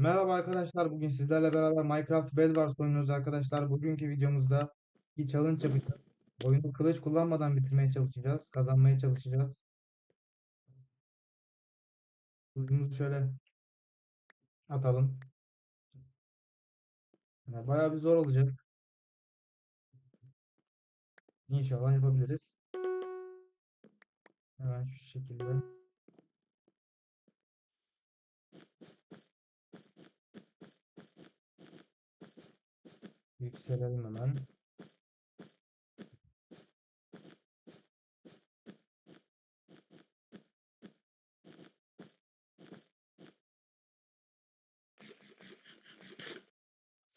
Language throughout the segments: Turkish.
Merhaba arkadaşlar. Bugün sizlerle beraber Minecraft Bedwars oynuyoruz arkadaşlar. Bugünkü videomuzda bir challenge yapacağız. Oyunu kılıç kullanmadan bitirmeye çalışacağız. Kazanmaya çalışacağız. Kılıcımızı şöyle atalım. Yani bayağı bir zor olacak. İnşallah yapabiliriz. Hemen şu şekilde. Yükselelim hemen.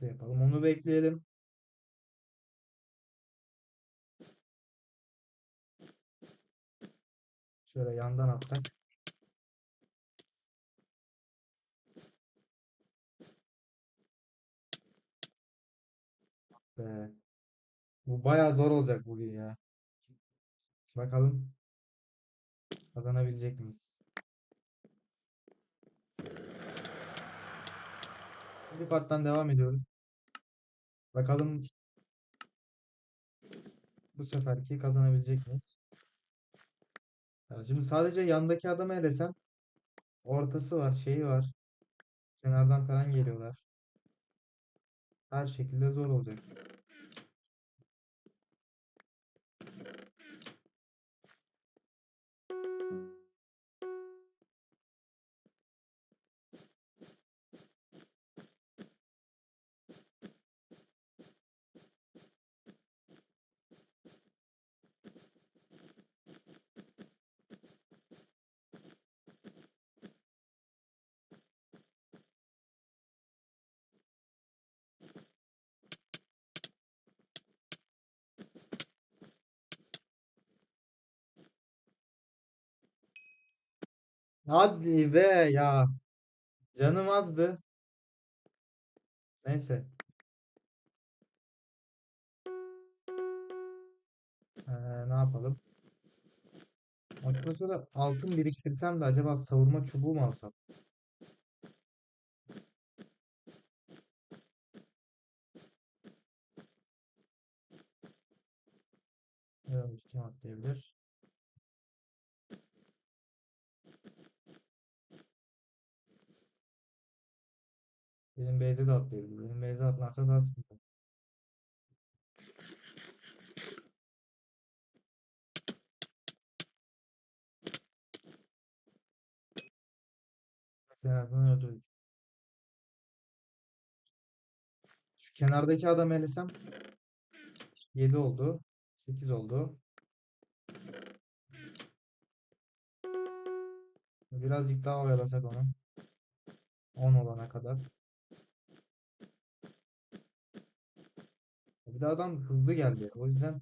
Nasıl yapalım? Onu bekleyelim. Şöyle yandan atsak. Be. Bu bayağı zor olacak bugün ya. Bakalım kazanabilecek miyiz? İkinci parttan devam ediyoruz. Bakalım bu seferki kazanabilecek miyiz? Ya şimdi sadece yandaki adamı elesem ortası var, şeyi var. Kenardan falan geliyorlar. Her şekilde zor olacak. Hadi be ya. Canım azdı. Neyse. Ee, ne yapalım? Maçtan sonra altın biriktirsem de acaba savurma çubuğu mu alsam? Evet, kim atlayabilir? Benim base'e de atlayabilir. Benim base'e atlarsa daha sıkıntı. Bunu öldürdük. Şu kenardaki adamı elesem 7 oldu. 8 oldu. Birazcık daha oyalasak onu. 10 olana kadar. Adam hızlı geldi. O yüzden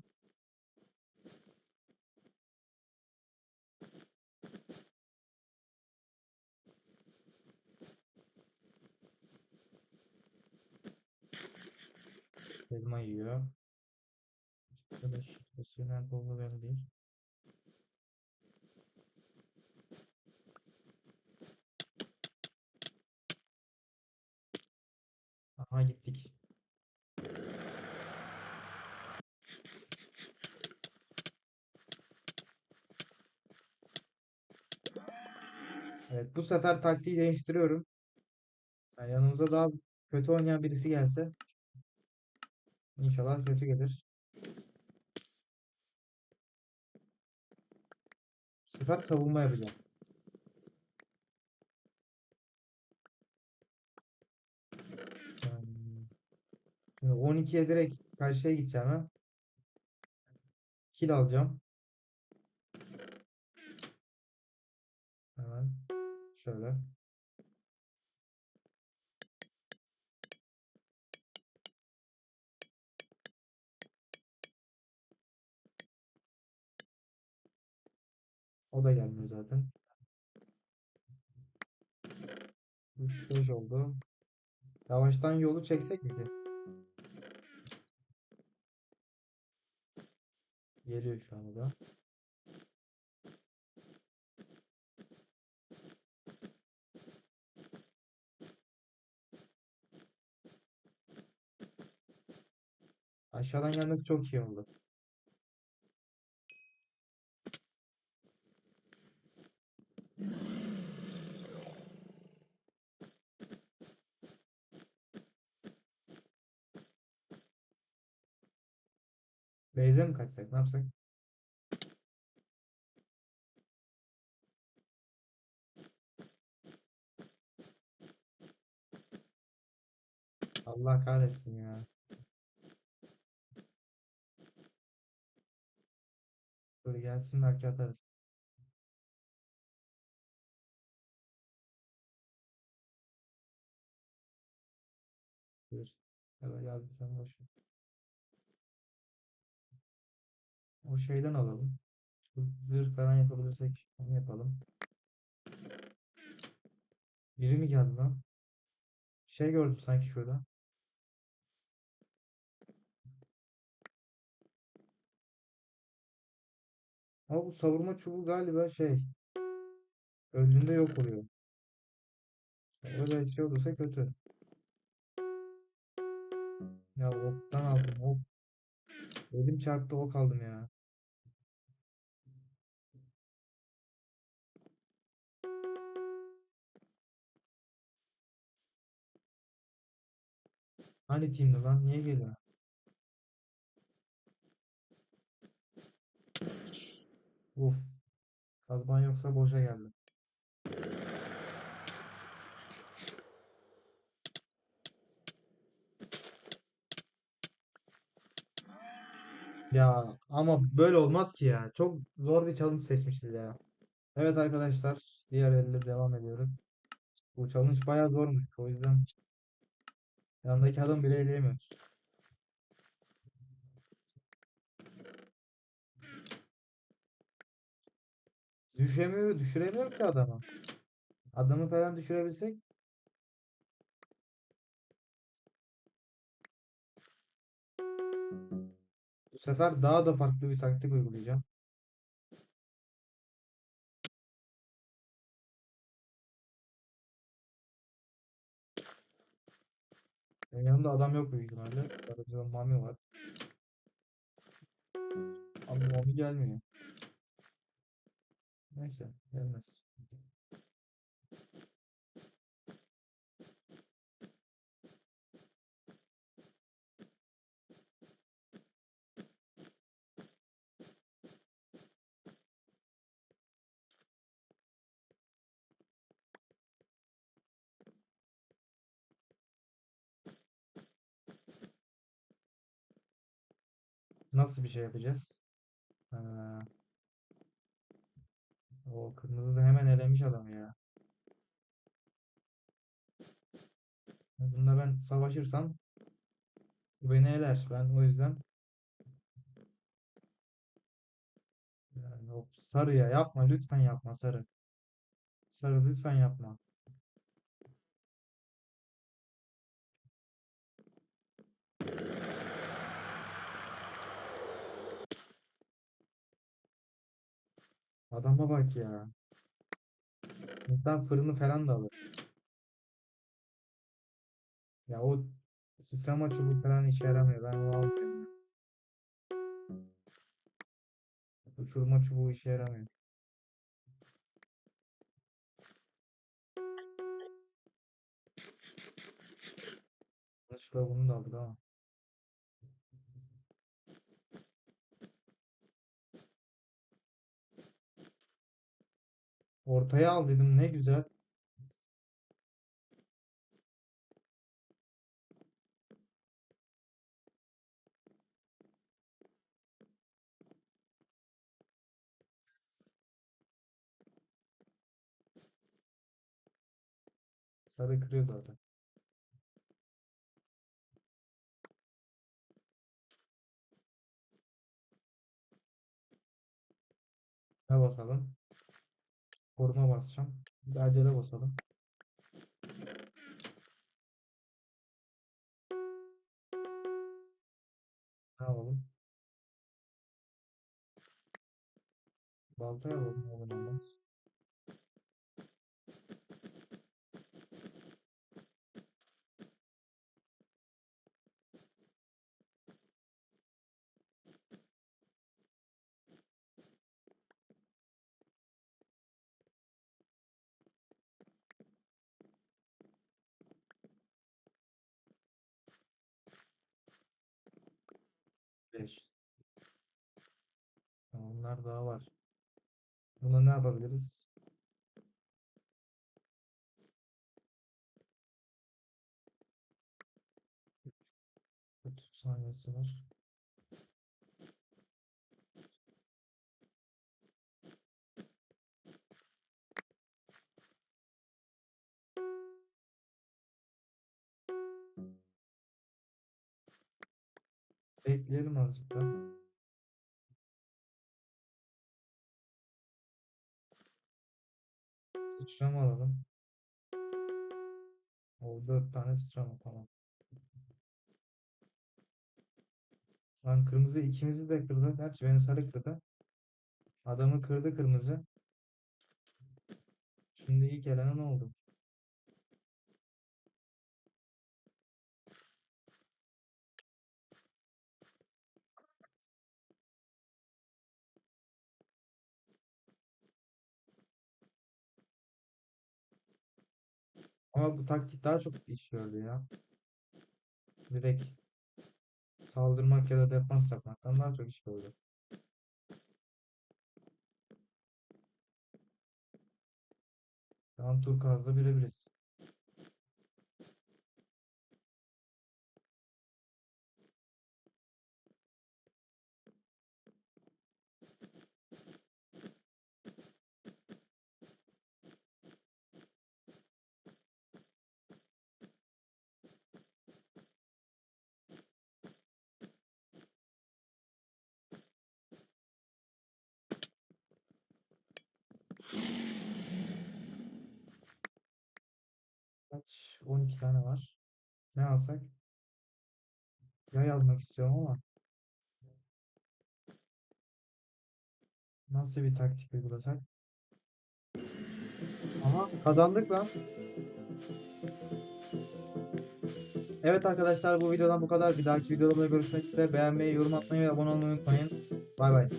elma yiyor. Arkadaş dolu ben değil. Aha gittik. Evet bu sefer taktiği değiştiriyorum. Yani yanımıza daha kötü oynayan birisi gelse İnşallah kötü gelir. Bu sefer savunma yapacağım. Şimdi 12'ye direkt karşıya gideceğim ha. Kill alacağım. Hemen şöyle. O da gelmiyor zaten. 3-5 oldu. Yavaştan yolu çeksek mi ki? Geliyor şu anda. Aşağıdan gelmesi çok iyi oldu. Beyze mi kaçsak? Ne yapsak? Allah kahretsin ya. Dur gelsin belki atarız. Dur. Evet boş ver. O şeyden alalım. Zırh falan yapabilirsek onu yapalım. Biri mi geldi lan? Şey gördüm sanki şurada. Ama bu savurma çubuğu galiba şey. Öldüğünde yok oluyor. Öyle bir şey olursa kötü. Ya oktan aldım. Ok. Elim çarptı ok aldım ya. Hani teamdi lan? Niye geliyor? Uf. Kazman yoksa boşa geldi. Ya ama böyle olmaz ki ya. Çok zor bir challenge seçmişiz ya. Evet arkadaşlar. Diğer elde devam ediyoruz. Bu challenge bayağı zormuş. O yüzden yanındaki adam bile eleyemiyoruz. Düşemiyor, düşüremiyor ki adamı. Adamı falan düşürebilsek bu sefer daha da farklı bir taktik uygulayacağım. Benim yanımda adam yok büyük ihtimalle. Arada Mami var. Ama Mami gelmiyor. Neyse gelmez. Nasıl bir şey yapacağız? Ha. O kırmızı da hemen elemiş adam ya. Bunda ben savaşırsam bu beni eler. Ben o yüzden yani o sarı ya yapma lütfen yapma sarı. Sarı lütfen yapma. Adama bak ya. İnsan fırını falan da alır. Ya o sıçrama çubuğu falan işe yaramıyor. Ben onu almıyorum. Uçurma çubuğu işe yaramıyor. Yanlışlıkla bunu da aldık ama. Ortaya al dedim ne güzel. Sarı kırıyor zaten. Ne basalım? Koruma basacağım. Bir acele basalım. Ne yapalım? Balta yapalım. Olmaz. 5. Onlar daha var. Buna ne yapabiliriz? saniyesi var. Bekleyelim azıcık daha. Sıçrama alalım. O 4 tane sıçrama tamam. Lan kırmızı ikimizi de kırdı. Gerçi beni sarı kırdı. Adamı kırdı kırmızı. Şimdi ilk elenen oldu. Ama bu taktik daha çok işliyordu ya. Direkt saldırmak ya da defans yapmaktan daha çok iş görüyor. Şu an Turkuaz'da birebiriz. 12 tane var. Ne alsak? Yay almak istiyorum ama nasıl bir taktik uygulasak? Aha kazandık lan. Evet arkadaşlar bu videodan bu kadar. Bir dahaki videoda görüşmek üzere. Beğenmeyi, yorum atmayı ve abone olmayı unutmayın. Bay bay.